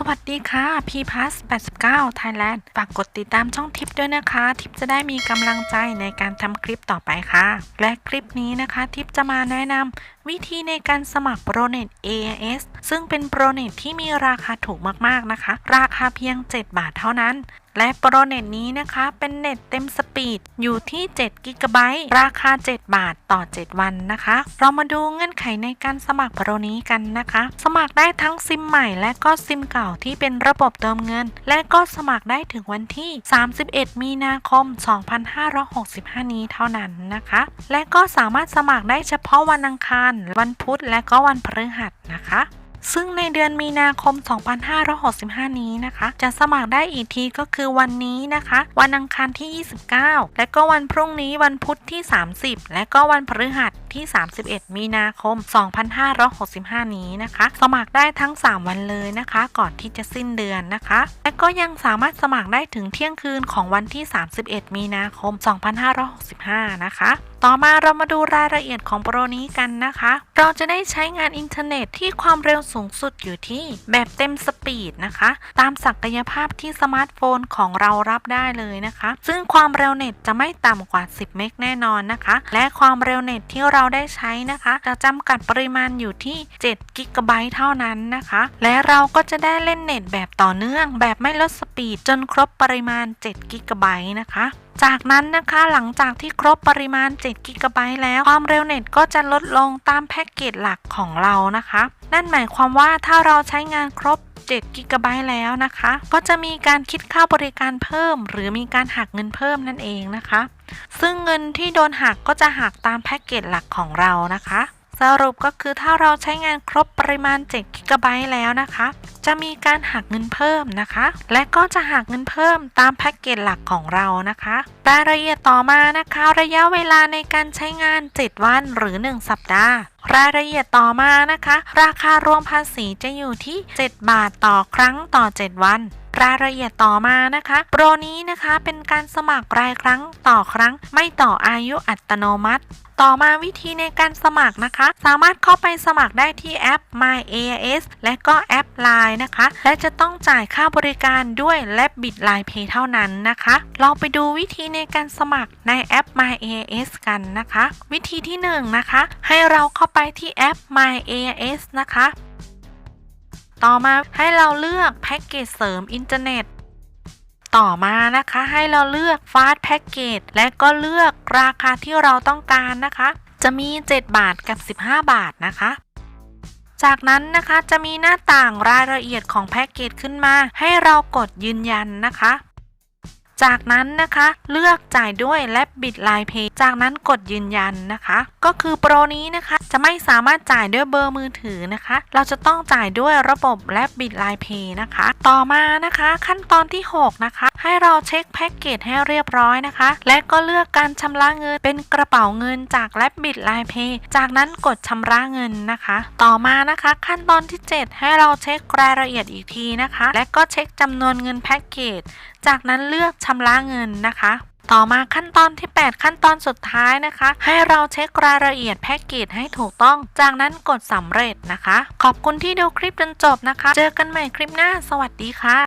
สวัสดีค่ะ p p a s 89 Thailand ฝากกดติดตามช่องทิปด้วยนะคะ ทิปจะได้มีกำลังใจในการทำคลิปต่อไปค่ะ และคลิปนี้นะคะ ทิปจะมาแนะนำวิธีในการสมัครโปรเน็ต AIS ซึ่งเป็นโปรเน็ตที่มีราคาถูกมากๆนะคะ ราคาเพียง 7 บาทเท่านั้นและโปรเน็ตนี้นะคะเป็นเน็ตเต็มสปีดอยู่ที่7กิกะไบต์ราคา 7 บาทต่อ 7 วันนะคะ เรามาดูเงื่อนไขในการสมัครโปรนี้กันนะคะ สมัครได้ทั้งซิมใหม่ และก็ซิมเก่าที่เป็นระบบเติมเงิน และก็สมัครได้ถึงวันที่ 31 มีนาคม 2565 นี้เท่านั้นนะคะ และก็สามารถสมัครได้เฉพาะวันอังคาร วันพุธและก็วันพฤหัสนะคะ ซึ่งในเดือนมีนาคม 2565 นี้นะคะ จะสมัครได้อีกทีก็คือวันนี้นะคะ วันอังคารที่ 29 และก็วันพรุ่งนี้วันพุธที่ 30 และก็วันพฤหัสที่ 31 มีนาคม 2565 นี้นะคะ สมัครได้ทั้ง 3 วันเลยนะคะ ก่อนที่จะสิ้นเดือนนะคะ และก็ยังสามารถสมัครได้ถึงเที่ยงคืนของวันที่ 31 มีนาคม 2565 นะคะต่อมาเรามาดูรายละเอียดของโปรนี้กันนะคะ เราจะได้ใช้งานอินเทอร์เน็ตที่ความเร็วสูงสุดอยู่ที่แบบเต็มสปีดนะคะ ตามศักยภาพที่สมาร์ทโฟนของเรารับได้เลยนะคะ ซึ่งความเร็วเน็ตจะไม่ต่ำกว่า 10 เมกแน่นอนนะคะ และความเร็วเน็ตที่เราได้ใช้นะคะ จะจำกัดปริมาณอยู่ที่7กิกะไบต์เท่านั้นนะคะ และเราก็จะได้เล่นเน็ตแบบต่อเนื่อง แบบไม่ลดสปีดจนครบปริมาณ7กิกะไบต์นะคะ จากนั้นนะคะหลังจากที่ครบปริมาณ 7 กิกะไบต์แล้วความเร็วเน็ตก็จะลดลงตามแพ็กเกจหลักของเรานะคะ นั่นหมายความว่าถ้าเราใช้งานครบ7กิกะไบต์แล้วนะคะ ก็จะมีการคิดค่าบริการเพิ่ม หรือมีการหักเงินเพิ่มนั่นเองนะคะ ซึ่งเงินที่โดนหักก็จะหักตามแพ็กเกจหลักของเรานะคะ สรุปก็คือถ้าเราใช้งานครบปริมาณ7กิกะไบต์แล้วนะคะ จะมีการหักเงินเพิ่มนะคะ และก็จะหักเงินเพิ่มตามแพ็กเกจหลักของเรานะคะรายละเอียดต่อมานะคะ ระยะเวลาในการใช้งาน 7 วันหรือ 1 สัปดาห์ รายละเอียดต่อมานะคะ ราคารวมภาษีจะอยู่ที่ 7 บาทต่อครั้งต่อ 7 วัน รายละเอียดต่อมานะคะ โปรนี้นะคะเป็นการสมัครรายครั้งต่อครั้ง ไม่ต่ออายุอัตโนมัติ ต่อมาวิธีในการสมัครนะคะ สามารถเข้าไปสมัครได้ที่แอป My AIS และก็แอป Line นะคะ และจะต้องจ่ายค่าบริการด้วย l a b b i t Line Pay เท่านั้นนะคะเราไปดูวิธีในการสมัครในแอป My AIS กันนะคะ วิธีที่1นะคะ ให้เราเข้าไปที่แอป My AIS นะคะ ต่อมาให้เราเลือกแพ็กเกจเสริมอินเทอร์เน็ต ต่อมานะคะให้เราเลือก Fast Package และก็เลือกราคาที่เราต้องการนะคะ จะมี 7 บาทกับ 15 บาทนะคะจากนั้นนะคะจะมีหน้าต่างรายละเอียดของแพ็กเกจขึ้นมา ให้เรากดยืนยันนะคะ จากนั้นนะคะ เลือกจ่ายด้วยและบิดไลน์เพย์จากนั้นกดยืนยันนะคะ ก็คือโปรนี้นะคะ จะไม่สามารถจ่ายด้วยเบอร์มือถือนะคะ เราจะต้องจ่ายด้วยระบบและบิดไลน์เพย์นะคะ ต่อมานะคะ ขั้นตอนที่ 6 นะคะ ให้เราเช็คแพ็กเกจให้เรียบร้อยนะคะ และก็เลือกการชำระเงินเป็นกระเป๋าเงินจากและบิดไลน์เพย์จากนั้นกดชำระเงินนะคะ ต่อมานะคะ ขั้นตอนที่ 7 ให้เราเช็ครายละเอียดอีกทีนะคะ และก็เช็คจำนวนเงินแพ็กเกจจากนั้นเลือกชำระเงินนะคะต่อมาขั้นตอนที่ 8 ขั้นตอนสุดท้ายนะคะ ให้เราเช็ครายละเอียดแพ็กเกจให้ถูกต้อง จากนั้นกดสำเร็จนะคะ ขอบคุณที่ดูคลิปจนจบนะคะ เจอกันใหม่คลิปหน้า สวัสดีค่ะ